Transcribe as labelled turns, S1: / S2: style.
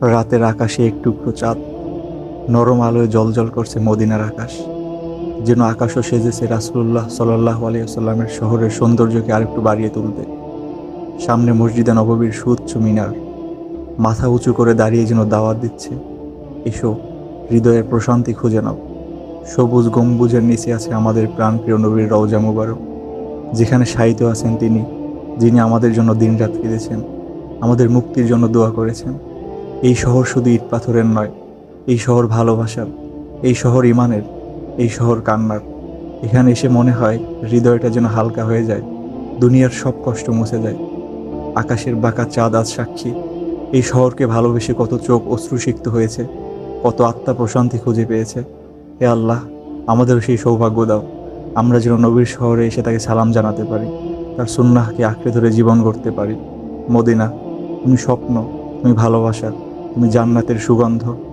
S1: রাতের আকাশে এক টুকরো চাঁদ। নরম আলোয় জলজল করছে মদিনার আকাশ। যেন আকাশও সেজেছে রাসুল্লাহ সাল্লাহ আলিয়াল্লামের শহরের সৌন্দর্যকে আরেকটু বাড়িয়ে তুলতে। সামনে মসজিদে নববীর সুউচ্চ মিনার। মাথা উঁচু করে দাঁড়িয়ে যেন দাওয়াত দিচ্ছে। এসো, হৃদয়ের প্রশান্তি খুঁজে নাও। সবুজ গম্বুজের নিচে আছে আমাদের প্রাণপ্রিয় নবীর রওজা মুবারক। যেখানে শায়িত আছেন তিনি, যিনি আমাদের জন্য দিনরাত কেঁদেছেন আমাদের মুক্তির জন্য দোয়া করেছেন। এই শহর শুধু ইট পাথরের নয়, এই শহর ভালোবাসার, এই শহর ইমানের, এই শহর কান্নার। এখানে এসে মনে হয় হৃদয়টা যেন হালকা হয়ে যায়, দুনিয়ার সব কষ্ট মুছে যায়। আকাশের বাঁকা চাঁদ আজ সাক্ষী, এই শহরকে ভালোবেসে কত চোখ অশ্রুসিক্ত হয়েছে, কত আত্মা প্রশান্তি খুঁজে পেয়েছে। হে আল্লাহ, আমাদেরও সেই সৌভাগ্য দাও, আমরা যেন নবীর শহরে এসে তাকে সালাম জানাতে পারি, তার সুন্নাহকে আঁকড়ে ধরে জীবন গড়তে পারি। মদিনা, তুমি স্বপ্ন, তুমি ভালোবাসা জান্নাতের সুগন্ধ।